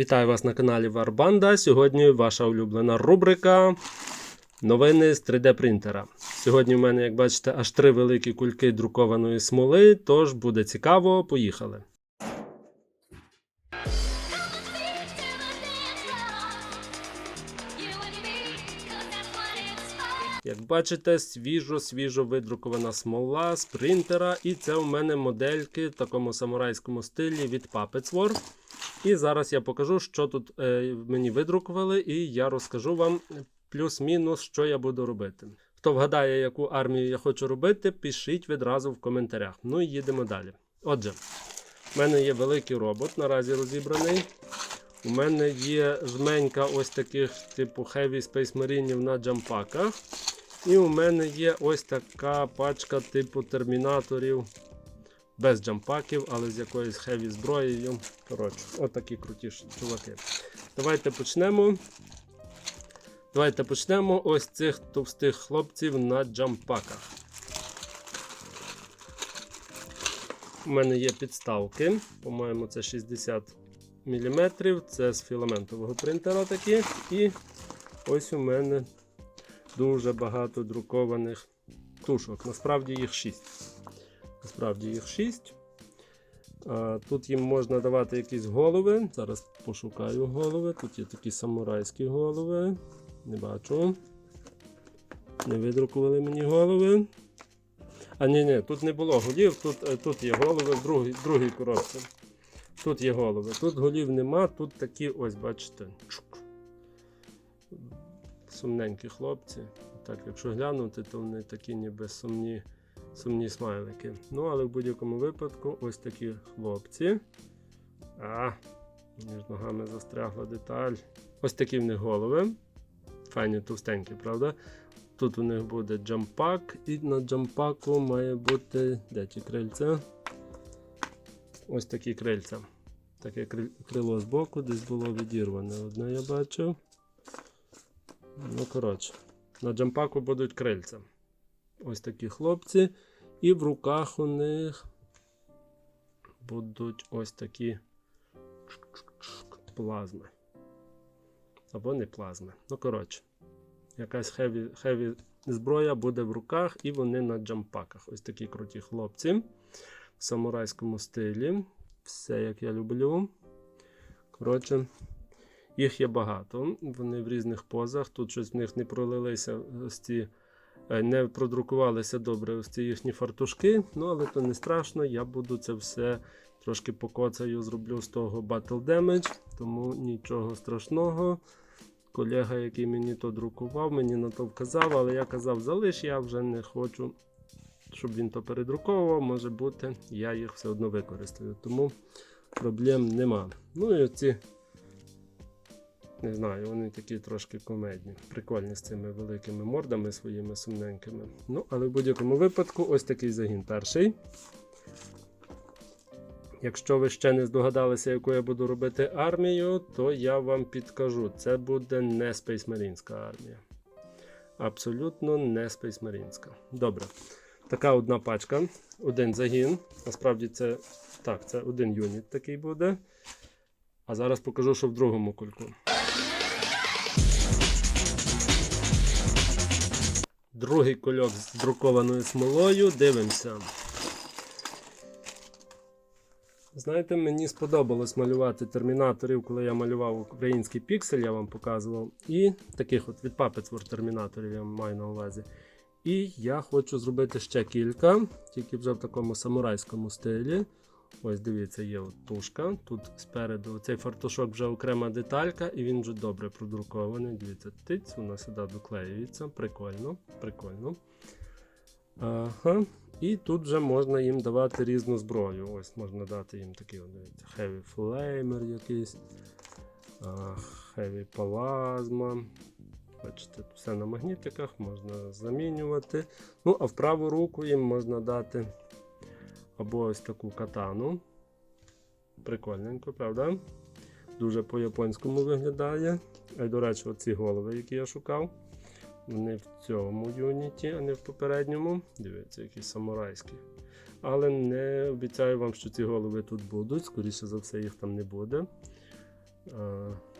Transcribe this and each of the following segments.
Вітаю вас на каналі Варбанда. Сьогодні ваша улюблена рубрика Новини з 3D принтера. Сьогодні в мене, як бачите, аж три великі кульки друкованої смоли, тож буде цікаво, поїхали. Як бачите, свіжо-свіжо видрукована смола з принтера, і це у мене модельки в такому самурайському стилі від Puppets War. І зараз я покажу, що тут е, мені видрукували, і я розкажу вам плюс-мінус, що я буду робити. Хто вгадає, яку армію я хочу робити, пишіть відразу в коментарях. Ну і їдемо далі. Отже, в мене є великий робот, наразі розібраний. У мене є жменька ось таких типу Heavy Space Marine на джампаках. І у мене є ось така пачка типу термінаторів без джампаків, але з якоюсь хеві зброєю. Коротше, отакі круті чуваки. Давайте почнемо. Давайте почнемо ось цих товстих хлопців на джампаках. У мене є підставки. По-моєму, це 60 мм. Це з філаментового принтера такі. І ось у мене дуже багато друкованих тушок. Насправді їх 6. Насправді їх 6. Тут їм можна давати якісь голови. Зараз пошукаю голови. Тут є такі самурайські голови. Не бачу. Не видрукували мені голови. А ні, ні, тут не було голів, тут, е, тут є голови в другій, другій коробці. Тут є голови. Тут голів нема, тут такі ось, бачите. Сумненькі хлопці. Так, якщо глянути, то вони такі ніби сумні сумні смайлики. Ну, але в будь-якому випадку ось такі хлопці. А, між ногами застрягла деталь. Ось такі в них голови. Файні товстенькі, правда? Тут у них буде джампак, і на джампаку має бути. Де ті крильця? Ось такі крильця. Таке крил- крило збоку, десь було відірване. Одне я бачив. Ну, коротше, на джампаку будуть крильця. Ось такі хлопці. І в руках у них будуть ось такі плазми. Або не плазми. Ну, коротше, якась хеві, хеві зброя буде в руках, і вони на джампаках. Ось такі круті хлопці в самурайському стилі. Все як я люблю. Коротше, їх є багато. Вони в різних позах. Тут щось в них не пролилися ось ці е, не продрукувалися добре ось ці їхні фартушки, ну але то не страшно, я буду це все трошки покоцаю, зроблю з того Battle Damage, тому нічого страшного. Колега, який мені то друкував, мені на то вказав, але я казав, залиш, я вже не хочу, щоб він то передруковував. Може бути, я їх все одно використаю, тому проблем нема. Ну і оці не знаю, вони такі трошки комедні. Прикольні з цими великими мордами своїми сумненькими. Ну, але в будь-якому випадку ось такий загін перший. Якщо ви ще не здогадалися, яку я буду робити армію, то я вам підкажу. Це буде не спейсмарінська армія. Абсолютно не спейсмарінська. Добре. Така одна пачка, один загін. Насправді це так, це один юніт такий буде. А зараз покажу, що в другому кульку. Другий кульок з друкованою смолою. Дивимося. Знаєте, мені сподобалось малювати термінаторів, коли я малював український піксель, я вам показував. І таких от від Puppets War термінаторів я маю на увазі. І я хочу зробити ще кілька, тільки вже в такому самурайському стилі. Ось дивіться, є тушка. Тут спереду цей фартушок вже окрема деталька, і він вже добре продрукований. Дивіться, тиць, вона сюди доклеюється. Прикольно, прикольно. Ага. І тут вже можна їм давати різну зброю. Ось можна дати їм такий дивіться, Heavy Flamer якийсь. Heavy Plasma. Бачите, все на магнітиках, можна замінювати. Ну, а в праву руку їм можна дати або ось таку катану. Прикольненько, правда? Дуже по-японському виглядає. А й, до речі, оці голови, які я шукав. Вони в цьому юніті, а не в попередньому. Дивіться, які самурайські. Але не обіцяю вам, що ці голови тут будуть. Скоріше за все, їх там не буде.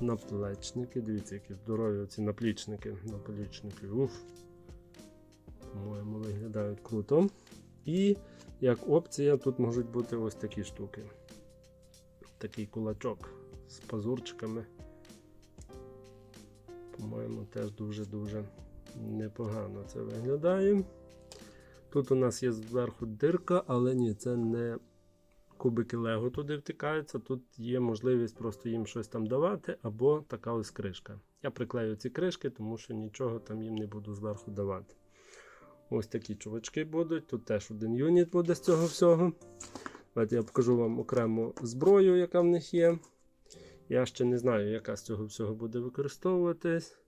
Наплечники. Дивіться, які здорові ці наплічники. Наплічники. Уф. По-моєму, виглядають круто. І як опція тут можуть бути ось такі штуки. Такий кулачок з пазурчиками. По-моєму, теж дуже-дуже непогано це виглядає. Тут у нас є зверху дирка, але ні, це не кубики Лего туди втикаються. Тут є можливість просто їм щось там давати, або така ось кришка. Я приклею ці кришки, тому що нічого там їм не буду зверху давати. Ось такі чувачки будуть. Тут теж один юніт буде з цього всього. Давайте я покажу вам окремо зброю, яка в них є. Я ще не знаю, яка з цього всього буде використовуватись.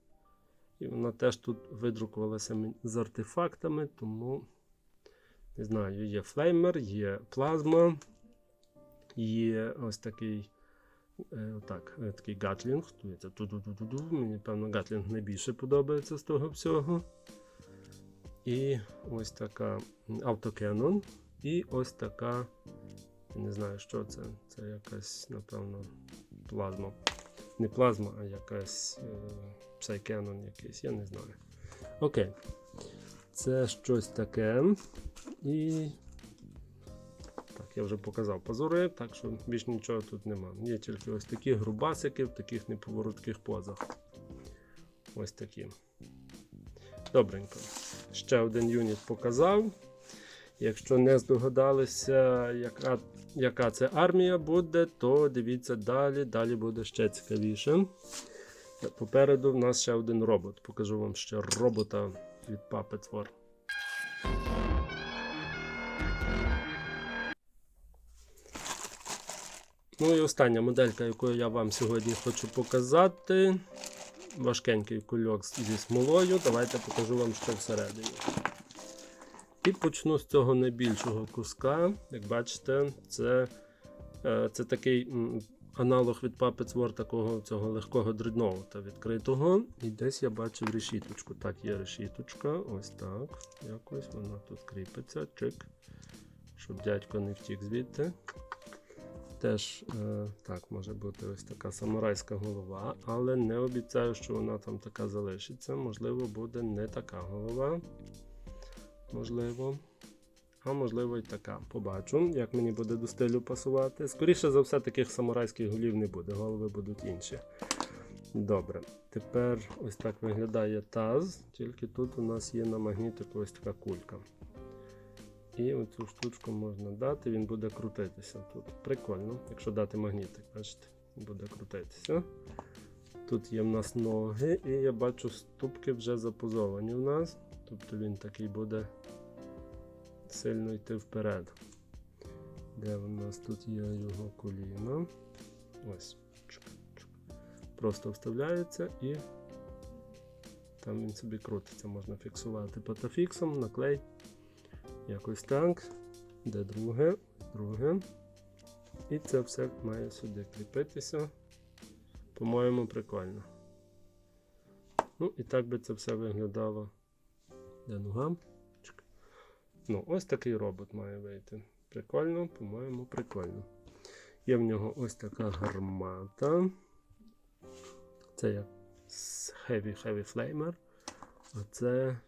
І вона теж тут видрукувалася з артефактами, тому не знаю, є флеймер, є плазма, є ось такий. е, Отак, е, такий гатлінг. Мені, певно, гатлінг найбільше подобається з того всього. І ось така автокенон. І ось така. Не знаю, що це. Це якась, напевно, плазма. Не плазма, а якась е, псайкенон якийсь, я не знаю. Окей. Це щось таке. І. Я вже показав пазури, так що більш нічого тут нема. Є тільки ось такі грубасики в таких неповоротких позах. Ось такі. Добренько. Ще один юніт показав. Якщо не здогадалися, яка, яка це армія буде, то дивіться далі. Далі буде ще цікавіше. Попереду в нас ще один робот. Покажу вам ще робота від Puppet War. Ну і остання моделька, яку я вам сьогодні хочу показати. Важкенький кульок зі смолою. Давайте покажу вам, що всередині. І почну з цього найбільшого куска. Як бачите, це, е, це такий аналог від Puppets War такого цього легкого дредноута відкритого. І десь я бачив решіточку. Так, є решіточка. Ось так. Якось вона тут кріпиться. Чик. Щоб дядько не втік звідти. Теж е, так може бути ось така самурайська голова, але не обіцяю, що вона там така залишиться. Можливо, буде не така голова. Можливо. А можливо і така. Побачу, як мені буде до стилю пасувати. Скоріше за все, таких самурайських голів не буде, голови будуть інші. Добре. Тепер ось так виглядає таз, тільки тут у нас є на магнітику ось така кулька. І оцю штучку можна дати, він буде крутитися тут. Прикольно, якщо дати магнітик, бачите, буде крутитися. Тут є в нас ноги, і я бачу, ступки вже запозовані в нас. Тобто він такий буде сильно йти вперед. Де у нас тут є його коліна? Ось. Просто вставляється і там він собі крутиться, можна фіксувати патафіксом, наклей. Якось так. Де друге? Друге. І це все має сюди кріпитися. По-моєму, прикольно. Ну, і так би це все виглядало. Де нога? Ну, ось такий робот має вийти. Прикольно, по-моєму, прикольно. Є в нього ось така гармата. Це як Heavy Heavy Flamer. А це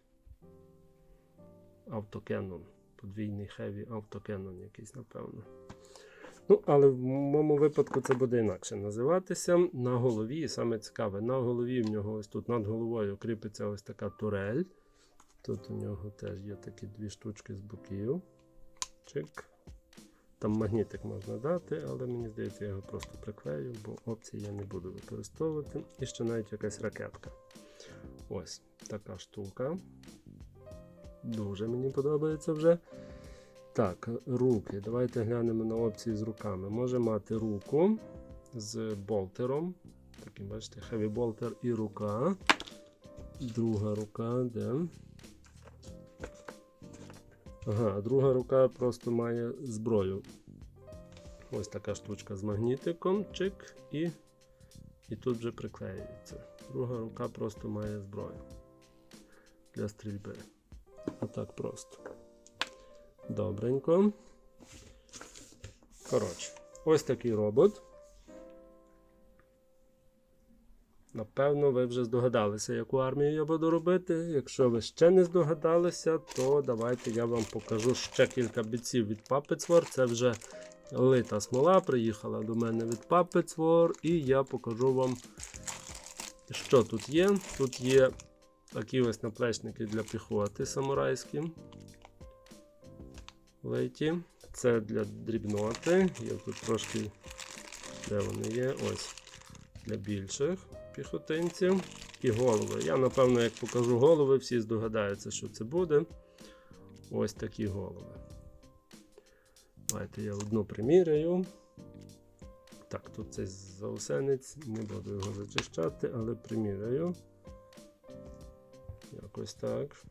автокенон. Подвійний Heavy автокенон якийсь, напевно. Ну, але в моєму випадку це буде інакше називатися. На голові, і саме цікаве, на голові в нього ось тут над головою кріпиться ось така турель. Тут у нього теж є такі дві штучки з боків. Чик. Там магнітик можна дати, але мені здається, я його просто приклею, бо опції я не буду використовувати. І ще навіть якась ракетка. Ось така штука. Дуже мені подобається вже. Так, руки. Давайте глянемо на опції з руками. Може мати руку з болтером. Такий, бачите, heavy болтер і рука. Друга рука, де? Ага, друга рука просто має зброю. Ось така штучка з магнітиком, чик, і, і тут вже приклеюється. Друга рука просто має зброю для стрільби. Отак просто. Добренько. Коротше, ось такий робот. Напевно, ви вже здогадалися, яку армію я буду робити. Якщо ви ще не здогадалися, то давайте я вам покажу ще кілька бійців від Puppets War. Це вже лита смола приїхала до мене від Puppets War, і я покажу вам, що тут є. Тут є такі ось наплечники для піхоти самурайські. Лейті. Це для дрібноти. Я тут трошки. Де вони є? Ось. Для більших піхотинців. І голови. Я, напевно, як покажу голови, всі здогадаються, що це буде. Ось такі голови. Давайте я одну приміряю. Так, тут цей заусенець, не буду його зачищати, але приміряю. Якось так.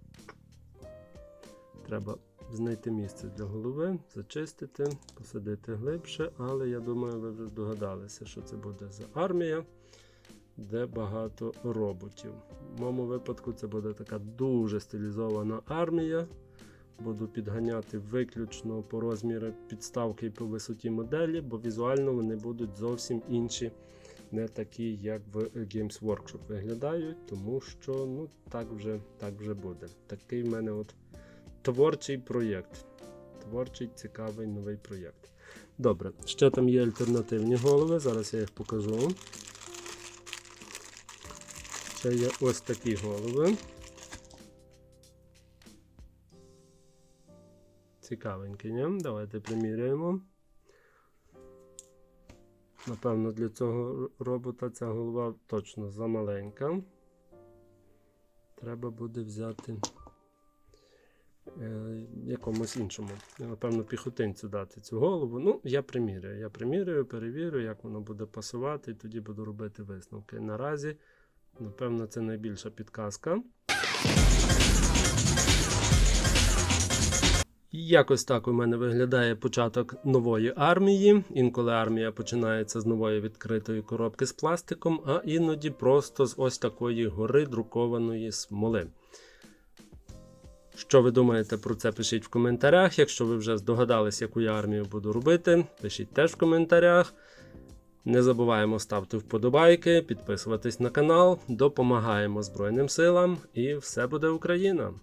Треба знайти місце для голови, зачистити, посадити глибше, але я думаю, ви вже здогадалися, що це буде за армія, де багато роботів. В моєму випадку це буде така дуже стилізована армія. Буду підганяти виключно по розміру підставки і по висоті моделі, бо візуально вони будуть зовсім інші, не такі, як в Games Workshop виглядають, тому що ну, так, вже, так вже буде. Такий в мене от творчий проєкт. Творчий, цікавий новий проєкт. Добре, ще там є альтернативні голови, зараз я їх покажу. Ще є ось такі голови. Цікавенькі, ні? Давайте приміряємо. Напевно, для цього робота ця голова точно замаленька. Треба буде взяти е, якомусь іншому. Напевно, піхотинцю дати цю голову. Ну, я приміряю. Я приміряю, перевірю, як воно буде пасувати, і тоді буду робити висновки. Наразі, напевно, це найбільша підказка. Якось так у мене виглядає початок нової армії. Інколи армія починається з нової відкритої коробки з пластиком, а іноді просто з ось такої гори друкованої смоли. Що ви думаєте про це, пишіть в коментарях. Якщо ви вже здогадались, яку я армію буду робити, пишіть теж в коментарях. Не забуваємо ставити вподобайки, підписуватись на канал, допомагаємо Збройним силам і все буде Україна!